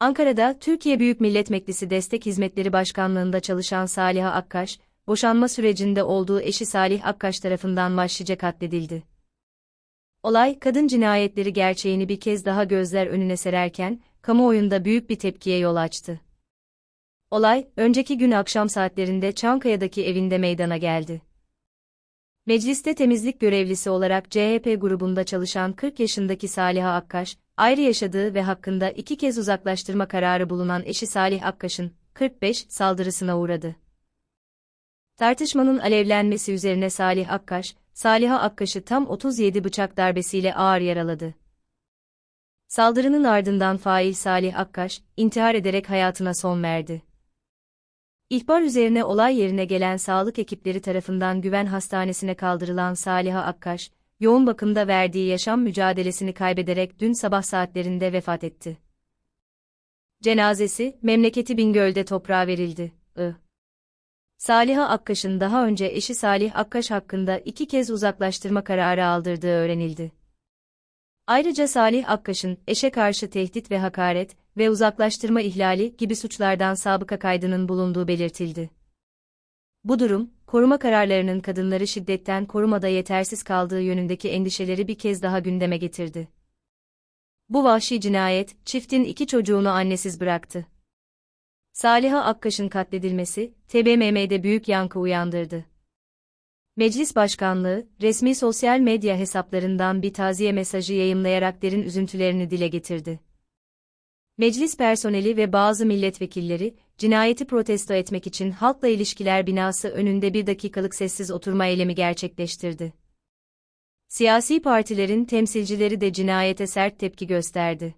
Ankara'da Türkiye Büyük Millet Meclisi Destek Hizmetleri Başkanlığında çalışan Saliha Akkaş, boşanma sürecinde olduğu eşi Salih Akkaş tarafından vahşice katledildi. Olay, kadın cinayetleri gerçeğini bir kez daha gözler önüne sererken, kamuoyunda büyük bir tepkiye yol açtı. Olay, önceki gün akşam saatlerinde Çankaya'daki evinde meydana geldi. Mecliste temizlik görevlisi olarak CHP grubunda çalışan 40 yaşındaki Saliha Akkaş, ayrı yaşadığı ve hakkında iki kez uzaklaştırma kararı bulunan eşi Salih Akkaş'ın 45 saldırısına uğradı. Tartışmanın alevlenmesi üzerine Salih Akkaş, Saliha Akkaş'ı tam 37 bıçak darbesiyle ağır yaraladı. Saldırının ardından fail Salih Akkaş, intihar ederek hayatına son verdi. İhbar üzerine olay yerine gelen sağlık ekipleri tarafından güven hastanesine kaldırılan Saliha Akkaş, yoğun bakımda verdiği yaşam mücadelesini kaybederek dün sabah saatlerinde vefat etti. Cenazesi, memleketi Bingöl'de toprağa verildi. I. Saliha Akkaş'ın daha önce eşi Salih Akkaş hakkında iki kez uzaklaştırma kararı aldırdığı öğrenildi. Ayrıca Salih Akkaş'ın eşe karşı tehdit ve hakaret ve uzaklaştırma ihlali gibi suçlardan sabıka kaydının bulunduğu belirtildi. Bu durum, koruma kararlarının kadınları şiddetten korumada yetersiz kaldığı yönündeki endişeleri bir kez daha gündeme getirdi. Bu vahşi cinayet, çiftin iki çocuğunu annesiz bıraktı. Saliha Akkaş'ın katledilmesi, TBMM'de büyük yankı uyandırdı. Meclis Başkanlığı, resmi sosyal medya hesaplarından bir taziye mesajı yayımlayarak derin üzüntülerini dile getirdi. Meclis personeli ve bazı milletvekilleri, cinayeti protesto etmek için Halkla İlişkiler binası önünde bir dakikalık sessiz oturma eylemi gerçekleştirdi. Siyasi partilerin temsilcileri de cinayete sert tepki gösterdi.